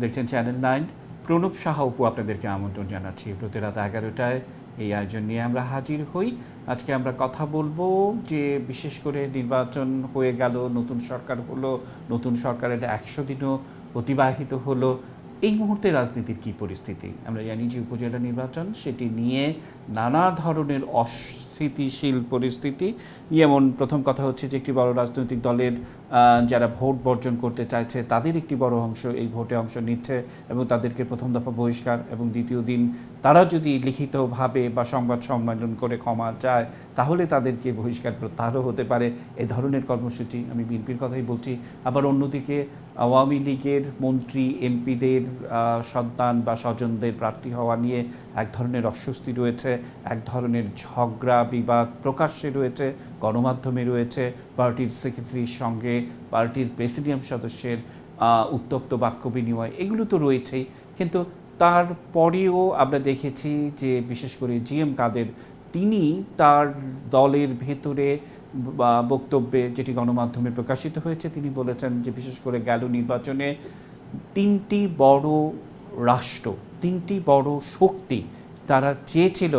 দেখছেন channel nine Pranab Saha উপু আপনাদেরকে আমন্ত্রণ জানাচ্ছি। প্রতি রাত এগারোটায় এই আয়োজন নিয়ে আমরা হাজির হই। আজকে আমরা কথা বলব যে, বিশেষ করে নির্বাচন হয়ে গেল, নতুন সরকার হলো, নতুন সরকারের একশো দিনও অতিবাহিত হলো। এই মুহূর্তে রাজনীতির কী পরিস্থিতি? আমরা জানি যে, উপজেলা নির্বাচন, সেটি নিয়ে নানা ধরনের অস্থিতিশীল পরিস্থিতি। যেমন প্রথম কথা হচ্ছে যে, একটি বড় রাজনৈতিক দলের যারা ভোট বর্জন করতে চাইছে, তাদের একটি বড় অংশ এই ভোটে অংশ নিচ্ছে এবং তাদেরকে প্রথম দফা বহিষ্কার এবং দ্বিতীয় দিন তারা যদি লিখিতভাবে বা সংবাদ সম্মেলন করে ক্ষমা চায়, তাহলে তাদেরকে বহিষ্কার প্রত্যাহারও হতে পারে। এ ধরনের কর্মসূচি আমি বিএনপির কথাই বলছি। আবার অন্যদিকে আওয়ামী লীগের মন্ত্রী, এমপিদের সন্তান বা স্বজনদের প্রার্থী হওয়া নিয়ে এক ধরনের অস্বস্তি রয়েছে, এক ধরনের ঝগড়া, বিবাদ প্রকাশ্যে রয়েছে। গণমাধ্যমে রয়েছে, পার্টির সেক্রেটারির সঙ্গে, পার্টির প্রেসিডিয়াম সদস্যের উত্তপ্ত বাক্য বিনিময়, এগুলো তো রয়েছেই। কিন্তু তারপরেও আমরা দেখেছি যে, বিশেষ করে জি এম কাদের, তিনি তার দলের ভেতরে বা বক্তব্যে যেটি গণমাধ্যমে প্রকাশিত হয়েছে, তিনি বলেছেন যে, বিশেষ করে গেল নির্বাচনে তিনটি বড় রাষ্ট্র, তিনটি বড় শক্তি তারা চেয়েছিল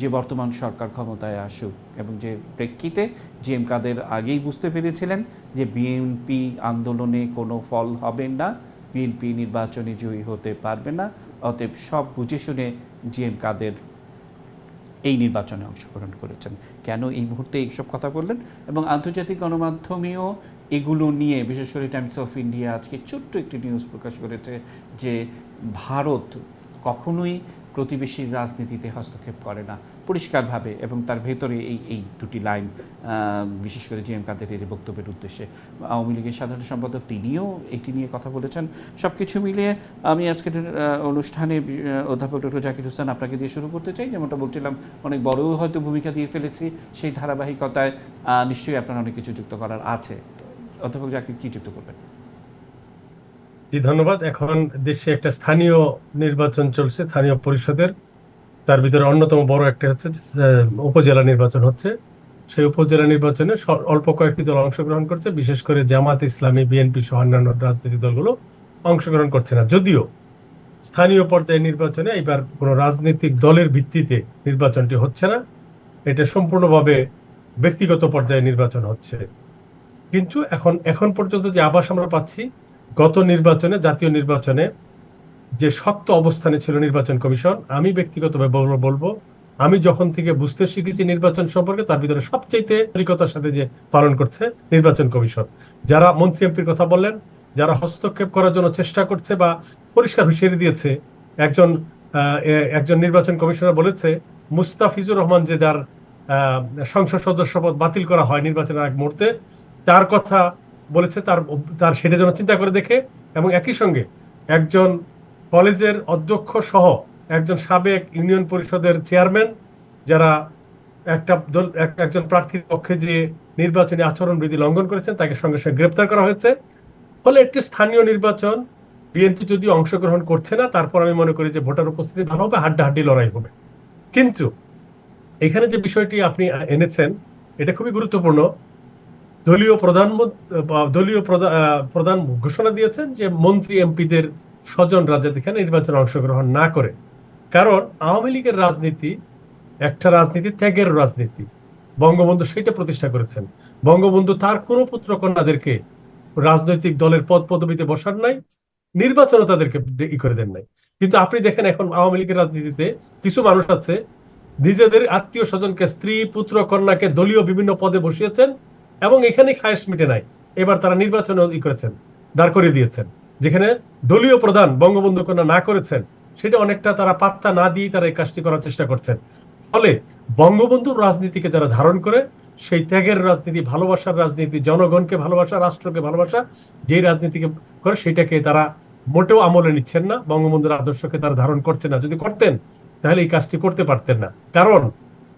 যে বর্তমান সরকার ক্ষমতায় আসুক এবং যে প্রেক্ষিতে জি এম কাদের আগেই বুঝতে পেরেছিলেন যে বিএনপি আন্দোলনে কোনো ফল হবে না, বিএনপি নির্বাচনে জয়ী হতে পারবে না, অতএব সব বুঝে শুনে জি এম কাদের এই নির্বাচনে অংশগ্রহণ করেছেন। কেন এই মুহূর্তে এইসব কথা বললেন? এবং আন্তর্জাতিক গণমাধ্যমেও এগুলো নিয়ে, বিশেষ করে টাইমস অফ ইন্ডিয়া আজকে ছোট্ট একটি নিউজ প্রকাশ করেছে যে ভারত কখনোই প্রতিবেশীর রাজনীতিতে হস্তক্ষেপ করে না পরিষ্কারভাবে এবং তার ভেতরে এই এই দুটি লাইন বিশেষ করে জি এম কাদেরের বক্তব্যের উদ্দেশ্যে। আওয়ামী লীগের সাধারণ সম্পাদক তিনিও এটি নিয়ে কথা বলেছেন। সব কিছু মিলিয়ে আমি আজকের অনুষ্ঠানে অধ্যাপক ডক্টর জাকির হোসেন আপনাকে দিয়ে শুরু করতে চাই। যেমনটা বলছিলাম, অনেক বড় হয়তো ভূমিকা দিয়ে ফেলেছি। সেই ধারাবাহিকতায় নিশ্চয়ই আপনার অনেক কিছু যুক্ত করার আছে। অধ্যাপক জাকির, কী যুক্ত করবেন? জি, ধন্যবাদ। এখন দেশে একটা স্থানীয় নির্বাচন চলছে, স্থানীয় পরিষদের। তার ভিতরে অন্যতম বড় একটা হচ্ছে উপজেলা নির্বাচন হচ্ছে। সেই উপজেলা নির্বাচনে অল্প কয়েকটি দল অংশগ্রহণ করছে, বিশেষ করে জামাত ইসলামী, বিএনপি সহ অন্যান্য রাজনৈতিক দলগুলো অংশগ্রহণ করছে না। যদিও স্থানীয় পর্যায়ে নির্বাচনে এবার কোনো রাজনৈতিক দলের ভিত্তিতে নির্বাচনটি হচ্ছে না, এটা সম্পূর্ণভাবে ব্যক্তিগত পর্যায়ে নির্বাচন হচ্ছে। কিন্তু এখন এখন পর্যন্ত যে আবাস আমরা পাচ্ছি গত নির্বাচনে, জাতীয় নির্বাচনে যে শক্ত অবস্থানে ছিল নির্বাচন কমিশন, আমি ব্যক্তিগতভাবে বলব, আমি যখন থেকে বুঝতে শিখেছি নির্বাচন সম্পর্কে, তার ভিতরে সবচাইতে নাগরিকতার সাথে যে পালন করছে নির্বাচন কমিশন। যারা মন্ত্রী এমপির কথা বললেন, যারা হস্তক্ষেপ করার জন্য চেষ্টা করছে বা পরিষ্কার হুঁশিয়ারি দিয়েছে, একজন একজন নির্বাচন কমিশনার বলেছে, মুস্তাফিজুর রহমান যে যার সংসদ সদস্য পদ বাতিল করা হয় নির্বাচনের এক মুহূর্তে, তার কথা বলেছে, তার তার সেটা যেন চিন্তা করে দেখে এবং একই সঙ্গে একজন কলেজের অধ্যক্ষ সহ একজন সাবেক ইউনিয়ন পরিষদের চেয়ারম্যান, যারা একটা দল একজন প্রার্থীর পক্ষে যে নির্বাচনী আচরণ বিধি লঙ্ঘন করেছেন, তাকে সঙ্গে সঙ্গে গ্রেপ্তার করা হয়েছে। ফলে একটি স্থানীয় নির্বাচন বিএনপি যদি অংশগ্রহণ করছে না, তারপর আমি মনে করি যে ভোটার উপস্থিতি ভালো হবে, হাড্ডাহাড্ডি লড়াই হবে। কিন্তু এখানে যে বিষয়টি আপনি এনেছেন, এটা খুবই গুরুত্বপূর্ণ। দলীয় প্রধান দলীয় প্রধান ঘোষণা দিয়েছেন যে মন্ত্রী এমপিদের স্বজনরা যাতে এখানে নির্বাচনে অংশগ্রহণ না করে। কারণ আওয়ামী লীগের রাজনীতি একটা রাজনীতি, ত্যাগের রাজনীতি। বঙ্গবন্ধু সেটা প্রতিষ্ঠা করেছেন। বঙ্গবন্ধু তার কোন পুত্র কন্যাদেরকে রাজনৈতিক দলের পদ পদবিতে বসার নাই, নির্বাচনও তাদেরকে ই করে দেন নাই। কিন্তু আপনি দেখেন এখন আওয়ামী লীগের রাজনীতিতে কিছু মানুষ আছে, নিজেদের আত্মীয় স্বজনকে স্ত্রী পুত্র কন্যাকে দলীয় বিভিন্ন পদে বসিয়েছেন এবং এখানে খায়েশ মিটে নাই। এবার তারা নির্বাচনে ই করেছেন, দাঁড় করিয়ে দিয়েছেন, যেখানে দলীয় প্রধান বঙ্গবন্ধু কন্যা না করেছেন, সেটা অনেকটা তারা পাত্তা না দিয়ে তারা এই কাজটি করার চেষ্টা করছেন। ফলে বঙ্গবন্ধুর রাজনীতিকে যারা ধারণ করে, সেই ত্যাগের রাজনীতি, ভালোবাসার রাজনীতি, জনগণকে ভালোবাসা, রাষ্ট্রকে ভালোবাসা যে রাজনীতিকে করে সেটাকে তারা মোটেও আমলে নিচ্ছেন না, বঙ্গবন্ধুর আদর্শকে তারা ধারণ করছে না। যদি করতেন, তাহলে এই কাজটি করতে পারতেন না। কারণ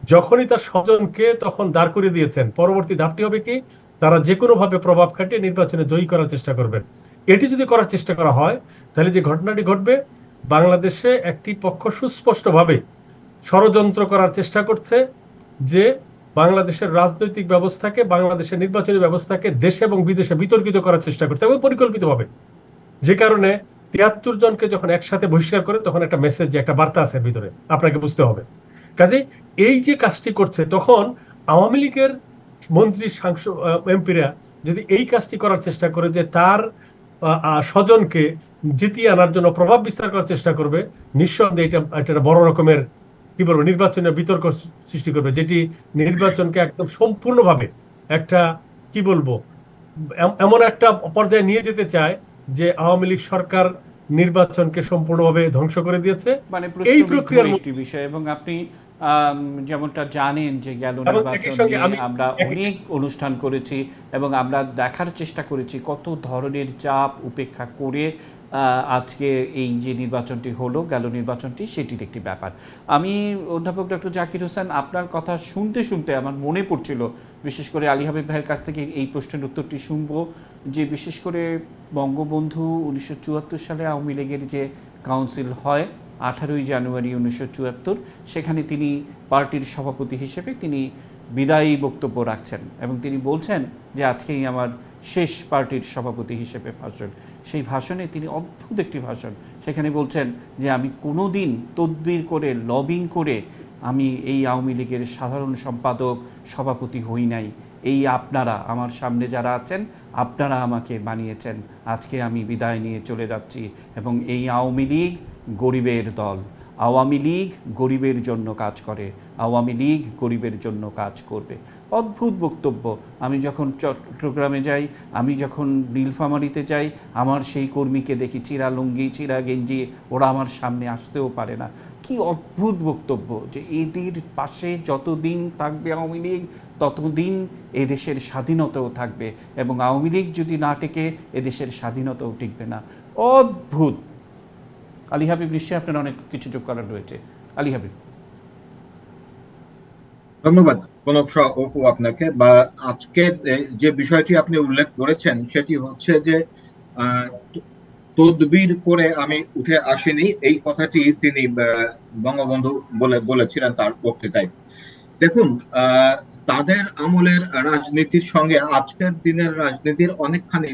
যখনই তার স্বজনকে তখন দাঁড় করিয়ে দিয়েছেন, পরবর্তী ধাপটি হবে কি? তারা যে কোনো ভাবে প্রভাব খাটিয়ে নির্বাচনে জয়ী করার চেষ্টা করবেন। এটি যদি করার চেষ্টা করা হয়, তাহলে যে ঘটনাটি ঘটবে, বাংলাদেশে একটি পক্ষ সুস্পষ্টভাবে ষড়যন্ত্র করার চেষ্টা করছে যে বাংলাদেশের রাজনৈতিক ব্যবস্থাকে, বাংলাদেশের নির্বাচনী ব্যবস্থাকে দেশে এবং বিদেশে বিতর্কিত করার চেষ্টা করছে এবং পরিকল্পিতভাবে। যে কারণে তিয়াত্তর জনকে যখন একসাথে বহিষ্কার করে তখন একটা মেসেজ একটা বার্তা আছে ভিতরে। আপনাকে বুঝতে হবে। কাজে এই যে কাজটি করছে তখন আওয়ামী লীগের মন্ত্রী সাংসদ এমপিরা যদি এই কাজটি করার চেষ্টা করে যে তার স্বজনকে জিতিয়ে আনার জন্য প্রভাব বিস্তার করার চেষ্টা করবে নিঃসন্দেহে এটা একটা বড় রকমের কি বলব নির্বাচনে বিতর্ক সৃষ্টি করবে যেটি নির্বাচনকে একদম সম্পূর্ণভাবে একটা কি বলব এমন একটা পর্যায়ে নিয়ে যেতে চায় যে আওয়ামী লীগ সরকার নির্বাচনকে সম্পূর্ণভাবে ধ্বংস করে দিয়েছে। মানে এই প্রক্রিয়ার একটি বিষয় এবং আপনি যেমনটা জানেন যে গেল নির্বাচন নিয়ে আমরা অনেক অনুষ্ঠান করেছি এবং আমরা দেখার চেষ্টা করেছি কত ধরনের চাপ উপেক্ষা করে আজকে এই যে নির্বাচনটি হলো গেল নির্বাচনটি সেটির একটি ব্যাপার। আমি অধ্যাপক ডক্টর জাকির হোসেন আপনার কথা শুনতে শুনতে আমার মনে পড়ছিল বিশেষ করে আলী হাবিব ভাইয়ের কাছ থেকে এই প্রশ্নের উত্তরটি শুনব যে বিশেষ করে বঙ্গবন্ধু উনিশশো চুয়াত্তর সালে আওয়ামী লীগের যে কাউন্সিল হয় আঠারোই জানুয়ারি উনিশশো চুয়াত্তর, সেখানে তিনি পার্টির সভাপতি হিসেবে তিনি বিদায়ী বক্তব্য রাখছেন এবং তিনি বলছেন যে আজকেই আমার শেষ পার্টির সভাপতি হিসেবে ভাষণ। সেই ভাষণে তিনি অদ্ভুত একটি ভাষণ। সেখানে বলছেন যে আমি কোনো দিন তদবির করে, লবিং করে আমি এই আওয়ামী লীগের সাধারণ সম্পাদক, সভাপতি হই নাই। এই আপনারা, আমার সামনে যারা আছেন, আপনারা আমাকে বানিয়েছেন। আজকে আমি বিদায় নিয়ে চলে যাচ্ছি এবং এই আওয়ামী লীগ গরিবের দল। আওয়ামী লীগ গরিবের জন্য কাজ করে, আওয়ামী লীগ গরিবের জন্য কাজ করবে। অদ্ভুত বক্তব্য। আমি যখন চট্টগ্রামে যাই, আমি যখন নীলফামারিতে যাই, আমার সেই কর্মীকে দেখি চিরা লুঙ্গি, চিরা গেঞ্জি, ওরা আমার সামনে আসতেও পারে না। কি অদ্ভুত বক্তব্য যে এদের পাশে যতদিন থাকবে আওয়ামী লীগ, ততদিন এদেশের স্বাধীনতাও থাকবে এবং আওয়ামী লীগ যদি না টেকে, এদেশের স্বাধীনতাও টিকবে না। অদ্ভুত। আলী হাবিব নিশ্চয়ই আপনার অনেক কিছু যোগ করার রয়েছে। আলী হাবিব। ধন্যবাদ প্রণব শাহ অপু আপনাকে। বা আজকে যে বিষয়টি আপনি উল্লেখ করেছেন, সেটি হচ্ছে যে তদবির করে আমি উঠে আসিনি। এই কথাটি তিনি বঙ্গবন্ধু বলে, বলেছিলেন তার বক্তৃতায়। দেখুন তাদের আমলের রাজনীতির সঙ্গে আজকের দিনের রাজনীতির অনেকখানি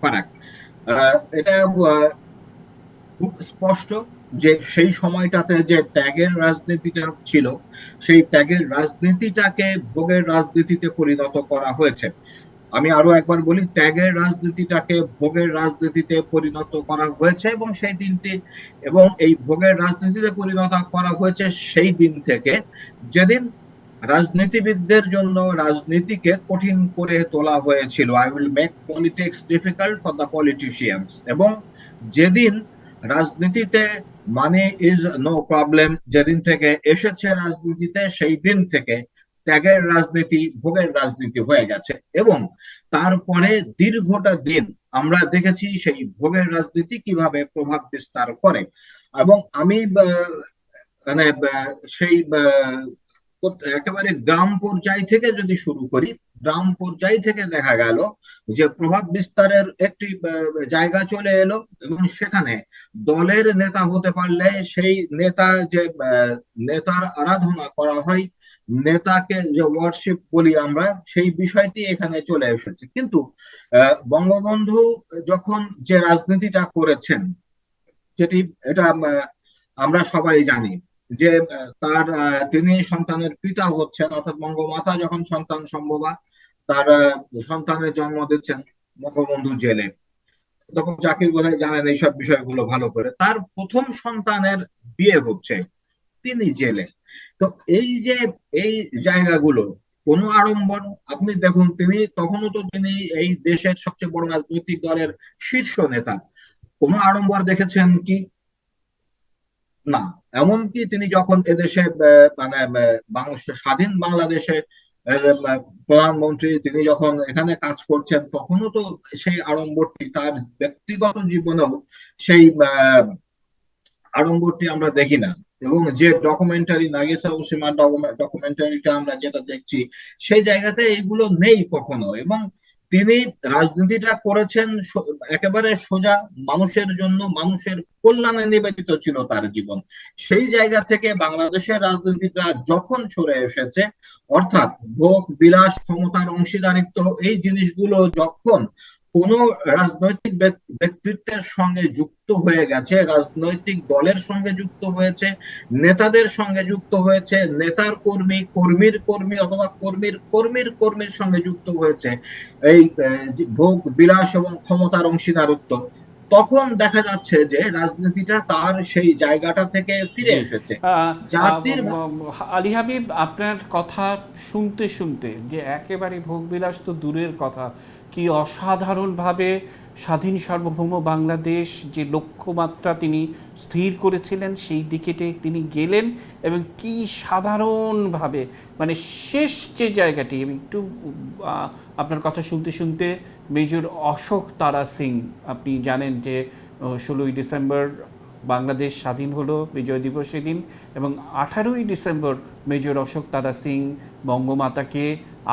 ফারাক। এটা খুব স্পষ্ট যে সেই সময়টাতে যে ত্যাগের রাজনীতিটা ছিল, সেই ত্যাগের রাজনীতিটাকে ভোগের রাজনীতিতে পরিণত করা হয়েছে। আমি আরও একবার বলি, ত্যাগের রাজনীতিটাকে ভোগের রাজনীতিতে পরিণত করা হয়েছে এবং সেই দিনটি এবং এই ভোগের রাজনীতিতে পরিণত করা হয়েছে সেই দিন থেকে। যেদিন রাজনীতিবিদদের জন্য রাজনীতিকে কঠিন করে তোলা হয়েছিল। I will make politics difficult for the politicians এবং যেদিন রাজনীতিতে মানি ইজ নো প্রবলেম যেদিন থেকে এসেছে রাজনীতিতে সেই দিন থেকে ত্যাগের রাজনীতি, ভোগের রাজনীতি হয়ে গেছে। এবং তারপরে দীর্ঘটা দিন আমরা দেখেছি সেই ভোগের রাজনীতি কীভাবে প্রভাব বিস্তার করে। এবং আমি মানে সেই একেবারে গ্রাম পর্যায় থেকে যদি শুরু করি গ্রাম পর্যায় থেকে দেখা গেল যে প্রভাব বিস্তারের একটি জায়গা চলে এলো এবং সেখানে দলের নেতা হতে পারলে সেই নেতা যে নেতার আরাধনা করা হয়, নেতাকে যে ওয়ার্শিপ বলি আমরা, সেই বিষয়টি এখানে চলে এসেছে। কিন্তু বঙ্গবন্ধু যখন যে রাজনীতিটা করেছেন, যেটি এটা আমরা সবাই জানি যে তার তিনি সন্তানের পিতা হচ্ছেন, অর্থাৎ বঙ্গমাতা যখন সন্তান সম্ভবা, তার সন্তানের জন্ম দিচ্ছেন বঙ্গবন্ধু জেলে। তখন জাকির বোধহয় জানেন এইসব বিষয়গুলো ভালো করে। তার প্রথম সন্তানের বিয়ে হচ্ছে তিনি জেলে। তো এই যে, এই জায়গাগুলো, কোনো আড়ম্বর, আপনি দেখুন, তিনি তখনও তো তিনি এই দেশের সবচেয়ে বড় রাজনৈতিক দলের শীর্ষ নেতা। কোনো আড়ম্বর দেখেছেন কি? না, এমনকি তিনি যখন এদেশে মানে স্বাধীন বাংলাদেশে প্রধানমন্ত্রী তিনি যখন এখানে কাজ করছেন, তখনও তো সেই আড়ম্বরটি তার ব্যক্তিগত জীবনেও সেই আড়ম্বরটি আমরা দেখি না। এবং যে ডকুমেন্টারি নাগেসা ওসিমা ডকুমেন্টারিটা আমরা যেটা দেখছি, সেই জায়গাতে এইগুলো নেই কখনো। এবং তিনি রাজনীতিটা করেছেন একেবারে সোজা মানুষের জন্য, মানুষের কল্যাণে নিবেদিত ছিল তার জীবন। সেই জায়গা থেকে বাংলাদেশের রাজনীতিটা যখন সরে এসেছে, অর্থাৎ ভোগ, বিলাস, ক্ষমতার অংশীদারিত্ব, এই জিনিসগুলো যখন কোন রাজনৈতিক ব্যক্তিত্বের সঙ্গে যুক্ত হয়ে গেছে রাজনৈতিক দলের সঙ্গে যুক্ত হয়েছে নেতাদের সঙ্গে যুক্ত হয়েছে নেতার কর্মী কর্মীর কর্মী অথবা কর্মীর কর্মীর কর্মীর সঙ্গে যুক্ত হয়েছে এই ভোগ বিলাস এবং ক্ষমতার অংশীদারত্ব। তখন দেখা যাচ্ছে যে রাজনীতিটা তার সেই জায়গাটা থেকে ফিরে এসেছে। জাতির আলী হাবিব আপনার কথা শুনতে শুনতে যে একেবারে ভোগবিলাস তো দূরের কথা কি অসাধারণভাবে স্বাধীন সার্বভৌম বাংলাদেশ যে লক্ষ্যমাত্রা তিনি স্থির করেছিলেন, সেই দিকেতে তিনি গেলেন এবং কি সাধারণভাবে মানে শেষ যে জায়গাটি, আমি একটু আপনার কথা শুনতে শুনতে মেজর অশোক তারা সিং, আপনি জানেন যে ষোলোই ডিসেম্বর বাংলাদেশ স্বাধীন হলো বিজয় দিবসের দিন এবং আঠারোই ডিসেম্বর মেজর অশোক তারা সিং বঙ্গমাতাকে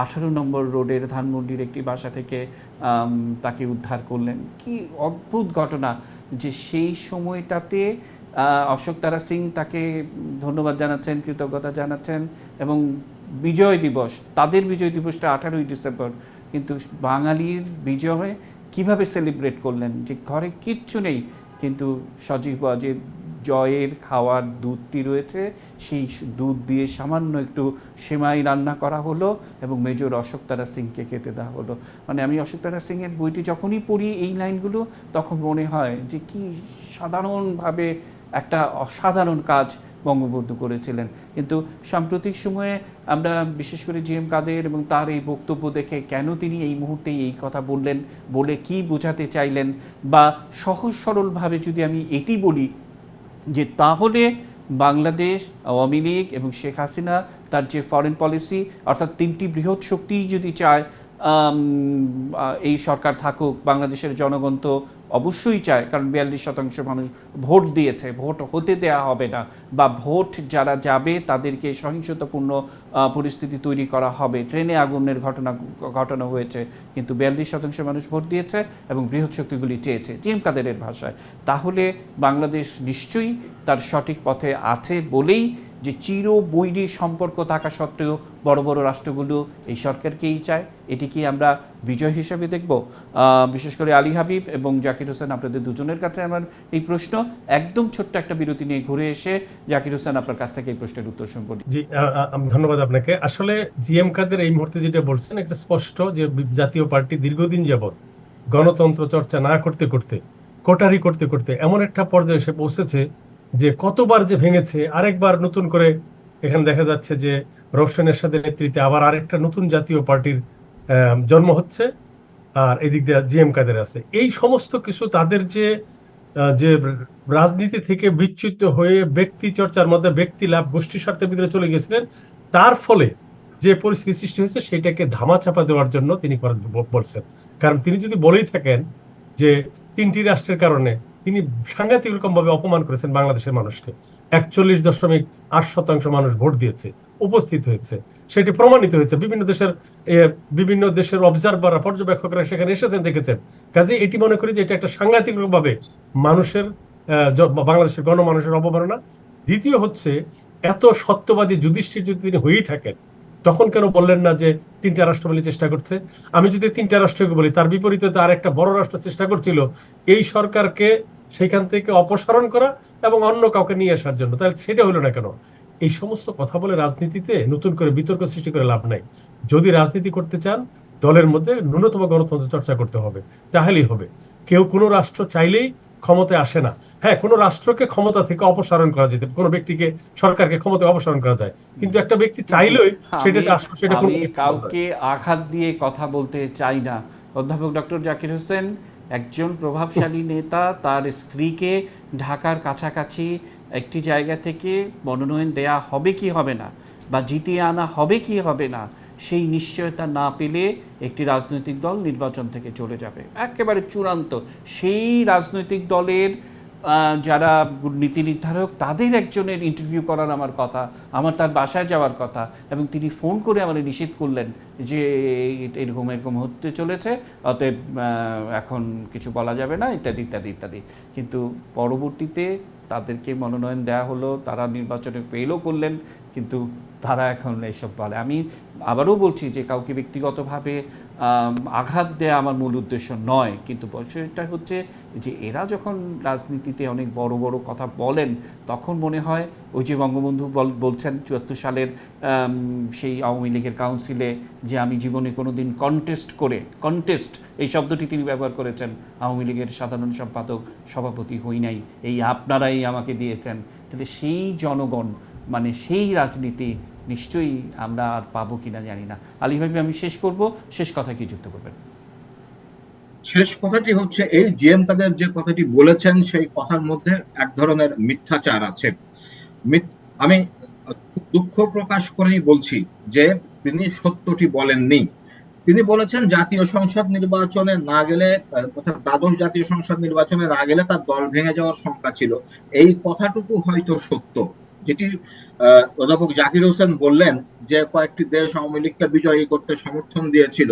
আঠারো নম্বর রোডের ধানমন্ডির একটি বাসা থেকে তাকে উদ্ধার করলেন। কি অদ্ভুত ঘটনা যে সেই সময়টাতে অশোক তারা সিং তাকে ধন্যবাদ জানাচ্ছেন, কৃতজ্ঞতা জানাচ্ছেন এবং বিজয় দিবস, তাদের বিজয় দিবসটা আঠারোই ডিসেম্বর। কিন্তু বাঙালির বিজয় কীভাবে সেলিব্রেট করলেন? যে ঘরে কিচ্ছু নেই, কিন্তু সজীব যে জয়ের খাওয়ার দুধটি রয়েছে, সেই দুধ দিয়ে সামান্য একটু সেমাই রান্না করা হলো এবং মেজর অশোক তারা সিংকে খেতে দেওয়া হলো। মানে আমি অশোক তারা সিংয়ের বইটি যখনই পড়ি এই লাইনগুলো, তখন মনে হয় যে কি সাধারণভাবে একটা অসাধারণ কাজ বঙ্গবন্ধু করেছিলেন। কিন্তু সাম্প্রতিক সময়ে আমরা বিশেষ করে জি এম কাদের এবং তার এই বক্তব্য দেখে কেন তিনি এই মুহূর্তে এই কথা বললেন বলে কি বোঝাতে চাইলেন বা সহজ সরলভাবে যদি আমি এটি বলি যে তাহলে বাংলাদেশ, আওয়ামী লীগ এবং শেখ হাসিনা তার যে ফরেন পলিসি অর্থাৎ তিনটি বৃহৎ শক্তি যদি চায় এই সরকার থাকুক, বাংলাদেশের জনগণ তো অবশ্যই চায় কারণ বিয়াল্লিশ শতাংশ মানুষ ভোট দিয়েছে, ভোট হতে দেয়া হবে না, বা ভোট যারা যাবে তাদেরকে সহিংসতাপূর্ণ পরিস্থিতি তৈরি করা হবে। ট্রেনে আগুনের ঘটনা ঘটনা হয়েছে, কিন্তু বিয়াল্লিশ শতাংশ মানুষ ভোট দিয়েছে এবং বৃহৎ শক্তিগুলি চেয়েছে। জিএম কাদেরের ভাষায়। তাহলে বাংলাদেশ নিশ্চয়ই তার সঠিক পথে আছে বলেই যে চির বৈরী সম্পর্ক থাকা সত্ত্বেও বড় বড় রাষ্ট্রগুলো এই সরকারকেই চায়। এটি কি আমরা বিজয় হিসেবে দেখব। বিশেষ করে আলী হাবিব এবং জাকির হোসেন, আপনাদের দুজনের কাছে আমার এই প্রশ্ন। একদম ছোট্ট একটা বিরতি নিয়ে ঘুরে এসে জাকির হোসেন আপনার কাছ থেকে এই প্রশ্নের উত্তর শুনব। জি ধন্যবাদ আপনাকে। আসলে জিএম কাদের এই মুহূর্তে যেটা বলছেন, একটা স্পষ্ট যে জাতীয় পার্টি দীর্ঘদিন যাবৎ গণতন্ত্র চর্চা না করতে করতে, কোটারি করতে করতে এমন একটা পর্যায়ে এসে পৌঁছেছে যে কতবার যে ভেঙেছে, আরেকবার নতুন করে এখানে দেখা যাচ্ছে যে রওশন এরশাদের নেতৃত্বে আবার আরেকটা নতুন জাতীয় পার্টির জন্ম হচ্ছে আর এদিক দিয়ে জিএম কাদের আছে। এই সমস্ত কিছু তাদের যে যে রাজনীতি থেকে বিচ্যুত হয়ে ব্যক্তি চর্চার মধ্যে ব্যক্তি লাভ, গোষ্ঠী স্বার্থের ভিতরে চলে গেছিলেন তার ফলে যে পরিস্থিতি সৃষ্টি হয়েছে সেটাকে ধামাচাপা দেওয়ার জন্য তিনি বলছেন। কারণ তিনি যদি বলেই থাকেন যে তিনটি রাষ্ট্রের কারণে তিনি সাংঘাতিক রকম ভাবে অপমান করেছেন বাংলাদেশের মানুষকে। একচল্লিশ দশমিক আট শতাংশ মানুষ ভোট দিয়েছে, উপস্থিত হয়েছে। সেটি প্রমাণিত হয়েছে। বিভিন্ন দেশের বিভিন্ন দেশের অবজারভাররা পর্যবেক্ষকরা সেখানে এসেছেন, দেখেছেন। কাজে এটি মনে করি যে এটা একটা সাংঘাতিক ভাবে মানুষের বাংলাদেশের গণমানুষের অবমাননা। দ্বিতীয় হচ্ছে, এত সত্যবাদী যুধিষ্ঠির যদি তিনি হয়েই থাকেন তখন কেন বললেন না যে তিনটা রাষ্ট্র মিলে চেষ্টা করছে? আমি যদি তিনটা রাষ্ট্রকে বলি, তার বিপরীতে তো আর একটা বড় রাষ্ট্র চেষ্টা করছিল, এই সরকারকে সেখান থেকে অপসারণ করা এবং অন্য কাউকে নিয়ে আসার জন্য। তাহলে সেটা হলো না কেন? এই সমস্ত কথা বলে রাজনীতিতে নতুন করে বিতর্ক সৃষ্টি করে লাভ নাই। যদি রাজনীতি করতে চান, দলের মধ্যে ন্যূনতম গণতন্ত্র চর্চা করতে হবে, তাহলেই হবে। কেউ কোনো রাষ্ট্র চাইলেই ক্ষমতায় আসে না। হ্যাঁ কোনো রাষ্ট্রকে ক্ষমতা থেকে অপসারণ করা যেতে কোনো ব্যক্তিকে সরকারকে ক্ষমতা অপসারণ করা যায়। কিন্তু একটা ব্যক্তি চাইলেই সেটাতে আমি- সেটা কোনো কাউকে আঘাত দিয়ে কথা বলতে চাই না। অধ্যাপক ডক্টর জাকির হোসেন একজন প্রভাবশালী নেতা তার স্ত্রীকে ঢাকার কাছাকাছি একটি জায়গা থেকে মনোনয়ন দেয়া হবে কি হবে না বা জিতিয়ে আনা হবে কি হবে না সেই নিশ্চয়তা না পেলে একটি রাজনৈতিক দল নির্বাচন থেকে চলে যাবে। একেবারে চূড়ান্ত। সেই রাজনৈতিক দলের যারা নীতি নির্ধারক, তাদের একজনের ইন্টারভিউ করার আমার কথা, আমার তার বাসায় যাওয়ার কথা, এবং তিনি ফোন করে আমার নিষেধ করলেন যে এরকম এরকম হতে চলেছে, অতএব এখন কিছু বলা যাবে না, ইত্যাদি ইত্যাদি ইত্যাদি। কিন্তু পরবর্তীতে তাদেরকে মনোনয়ন দেওয়া হলো, তারা নির্বাচনে ফেলও করলেন, কিন্তু তারা এখন এইসব বলে। আমি আবারও বলছি যে, কাউকে ব্যক্তিগতভাবে আঘাত দেয়া আমার মূল উদ্দেশ্য নয়, কিন্তু বিষয়টা হচ্ছে যে এরা যখন রাজনীতিতে অনেক বড় বড় কথা বলেন, তখন মনে হয় ওই যে বঙ্গবন্ধু বল- বলছেন চুয়াত্তর সালের সেই আওয়ামী লীগের কাউন্সিলে যে আমি জীবনে কোনো দিন কন্টেস্ট করে কন্টেস্ট এই শব্দটি তিনি ব্যবহার করেছেন, আওয়ামী লীগের সাধারণ সম্পাদক, সভাপতি হই নাই, এই আপনারাই আমাকে দিয়েছেন। তাহলে সেই জনগণ মানে সেই রাজনীতি নিশ্চয়ই আমরা আর পাবো কিনা জানি না। আলী ভাবি আমি শেষ করব। শেষ কথা কি যুক্ত করবেন? শেষ কথাটি হচ্ছে এই, জিএম কাদের যে কথাটি বলেছেন, সেই কথার মধ্যে এক ধরনের মিথ্যাচার আছে। আমি দুঃখ প্রকাশ করেই বলছি যে তিনি সত্যটি বলেননি। তিনি বলেছেন, জাতীয় সংসদ নির্বাচনে না গেলে দ্বাদশ জাতীয় সংসদ নির্বাচনে না গেলে তার দল ভেঙে যাওয়ার শঙ্কা ছিল। এই কথাটুকু হয়তো সত্য। যেটি অধ্যাপক জাকির হোসেন বললেন যে কয়েকটি দেশ আওয়ামী লীগকে বিজয়ী করতে সমর্থন দিয়েছিল।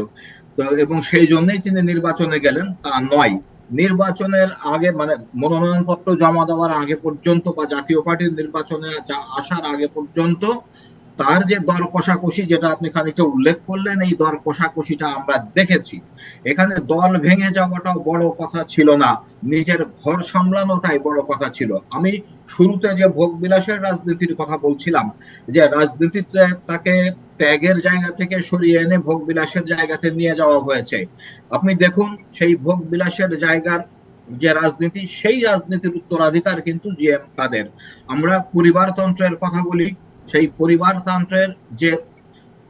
তো, এবং সেই জন্যই তিনি নির্বাচনে গেলেন, তা নয়। নির্বাচনের আগে মানে মনোনয়নপত্র জমা দেওয়ার আগে পর্যন্ত বা জাতীয় পার্টির নির্বাচনে আসার আগে পর্যন্ত তার যে দর কষাকষি যেটা আপনি খানিকটা উল্লেখ করলেন, এই দর কষাকষিটা আমরা দেখেছি। এখানে দল ভেঙে যাওয়াটাও বড় কথা ছিল না, নিজের ঘর সামলানোটাই বড় কথা ছিল। আমি শুরুতে যে ভোগ বিলাসের রাজনীতির কথা বলছিলাম, যে রাজনীতিতে তাকে ত্যাগের জায়গা থেকে সরিয়ে এনে ভোগ বিলাসের জায়গাতে নিয়ে যাওয়া হয়েছে। আপনি দেখুন, সেই ভোগ বিলাসের জায়গার যে রাজনীতি, সেই রাজনীতির উত্তরাধিকার কিন্তু জিএম কাদের। আমরা পরিবারতন্ত্রের কথা বলি সেই পরিবারতন্ত্রের যে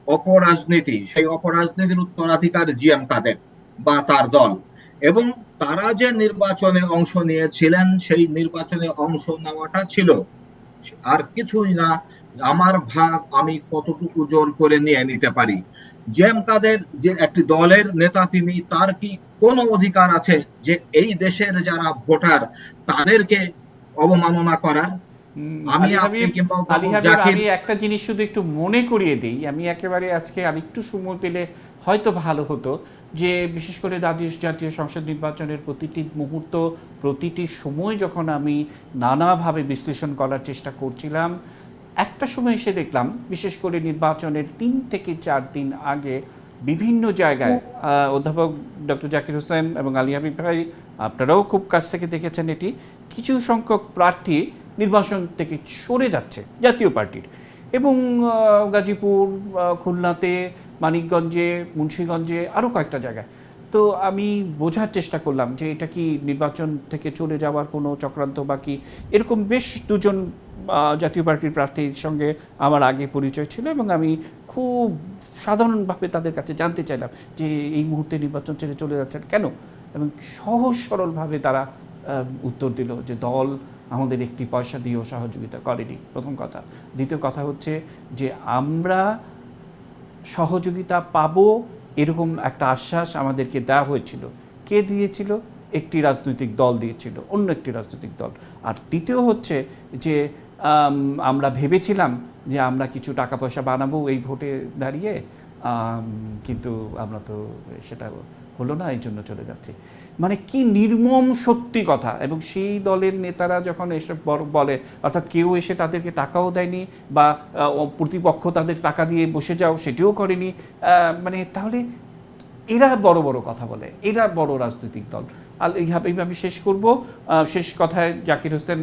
অপরাজনীতি, সেই অপরাজনীতির উত্তরাধিকার জিএম কাদের বা তার দল। এবং তারা যে নির্বাচনে অংশ নিয়েছিলেন, সেই নির্বাচনে অংশ নেওয়াটা ছিল। আর কিছুই না, আমার ভাগ আমি কতটুকু জোর করে নিয়ে নিতে পারি? জেম কাদের যে একটি দলের নেতা, তিনি তার কি কোনো অধিকার আছে যে এই দেশের যারা ভোটার, তাদেরকে অবমাননা করার? আমি আমি একটা জিনিস শুধু একটু মনে করিয়ে দিই। আমি একেবারে আজকে আরেকটু সময় পেলে হয়তো ভালো হতো যে বিশেষ করে দ্বাদশ জাতীয় সংসদ নির্বাচনের প্রতিটি মুহূর্ত প্রতিটি সময় যখন আমি নানাভাবে বিশ্লেষণ করার চেষ্টা করছিলাম একটা সময় এসে দেখলাম বিশেষ করে নির্বাচনের তিন থেকে চার দিন আগে বিভিন্ন জায়গায় অধ্যাপক ডক্টর জাকির হোসেন এবং আলী হাবিব ভাই আপনারাও খুব কাছ থেকে দেখেছেন এটি কিছু সংখ্যক প্রার্থী নির্বাচন থেকে সরে যাচ্ছে জাতীয় পার্টির। এবং গাজীপুর খুলনাতে, মানিকগঞ্জে, মুন্সীগঞ্জে আরও কয়েকটা জায়গায়। তো আমি বোঝার চেষ্টা করলাম যে এটা কি নির্বাচন থেকে চলে যাওয়ার কোনো চক্রান্ত বা কি? এরকম বেশ দুজন জাতীয় পার্টির প্রার্থীর সঙ্গে আমার আগে পরিচয় ছিল এবং আমি খুব সাধারণভাবে তাদের কাছে জানতে চাইলাম যে এই মুহূর্তে নির্বাচন ছেড়ে চলে যাচ্ছেন কেন? এবং সহজ সরলভাবে তারা উত্তর দিল যে দল আমাদের একটি পয়সা দিয়েও সহযোগিতা করেনি। প্রথম কথা। দ্বিতীয় কথা হচ্ছে যে আমরা সহযোগিতা পাব এরকম একটা আশ্বাস আমাদেরকে দেওয়া হয়েছিল। কে দিয়েছিল? একটি রাজনৈতিক দল দিয়েছিল, অন্য একটি রাজনৈতিক দল। আর তৃতীয় হচ্ছে যে আমরা ভেবেছিলাম যে আমরা কিছু টাকা পয়সা বানাবো এই ভোটে দাঁড়িয়ে। কিন্তু আমরা তো সেটা হলো না এই জন্য চলে যাচ্ছি। মানে কি নির্মম সত্যি কথা। এবং সেই দলের নেতারা যখন এসব বলে, অর্থাৎ কেউ এসে তাদেরকে টাকাও দেয়নি বা প্রতিপক্ষ তাদের টাকা দিয়ে বসে যাও, সেটিও করেনি মানে তাহলে এরা বড় বড় কথা বলে। এরা বড় রাজনৈতিক দল। আর এইভাবে আমি শেষ করব। শেষ কথায় জাকির হোসেন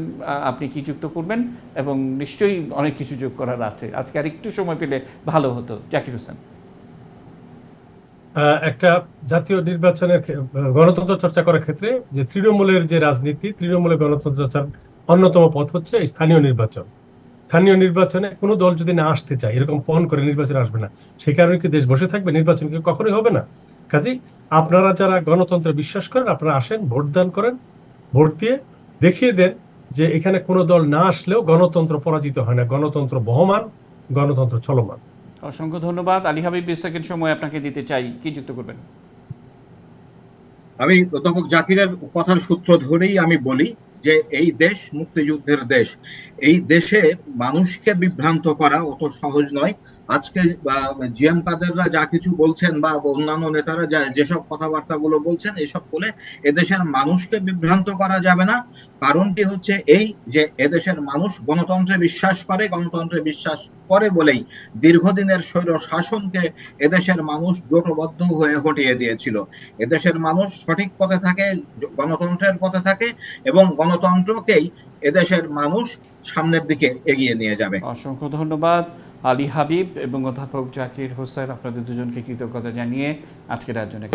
আপনি কি যুক্ত করবেন? এবং নিশ্চয়ই অনেক কিছু যোগ করার আছে। আজকে আর একটু সময় পেলে ভালো হতো। জাকির হোসেন। একটা জাতীয় নির্বাচনের গণতন্ত্র চর্চা করার ক্ষেত্রে যে তৃণমূলের যে রাজনীতি তৃণমূলের গণতন্ত্র চর্চার অন্যতম পথ হচ্ছে স্থানীয় নির্বাচন। স্থানীয় নির্বাচনে কোনো দল যদি না আসতে চায়, এরকম পণ করে নির্বাচনে আসবে না, সে কারণে কি দেশ বসে থাকবে? নির্বাচন কি কখনোই হবে না? কাজেই আপনারা যারা গণতন্ত্রে বিশ্বাস করেন, আপনারা আসেন, ভোট দান করেন, ভোট দিয়ে দেখিয়ে দেন যে এখানে কোনো দল না আসলেও গণতন্ত্র পরাজিত হয় না। গণতন্ত্র বহমান, গণতন্ত্র চলমান। অসংখ্য ধন্যবাদ। আলী হাবিব, বিশ সেকেন্ড সময় আপনাকে দিতে চাই। কি যুক্ত করবেন? আমি অধ্যাপক জাকিরের কথার সূত্র ধরেই আমি বলি যে এই দেশ মুক্তিযুদ্ধের দেশ। এই দেশে মানুষকে বিভ্রান্ত করা অত সহজ নয়। আজকে জিএম কাদেররা যা কিছু বলছেন বা অন্যান্য নেতারা যা, যেসব কথাবার্তাগুলো বলছেন, এসব বলে এদেশের মানুষকে বিভ্রান্ত করা যাবে না। কারণটি হচ্ছে এই যে, এদেশের মানুষ গণতন্ত্রে বিশ্বাস করে, গণতন্ত্রে বিশ্বাস করে বলেই দীর্ঘদিনের স্বৈর শাসনকে এদেশের মানুষ জোটবদ্ধ হয়ে হটিয়ে দিয়েছিল। এদেশের মানুষ সঠিক পথে থাকে, গণতন্ত্রের পথে থাকে এবং গণতন্ত্রকেই এদেশের মানুষ সামনের দিকে এগিয়ে নিয়ে যাবে। অসংখ্য ধন্যবাদ। আলী হাবিব এবং অধ্যাপক জাকির হোসেন আপনাদের দুজনকে কৃতজ্ঞতা জানিয়ে আজকের আয়োজনে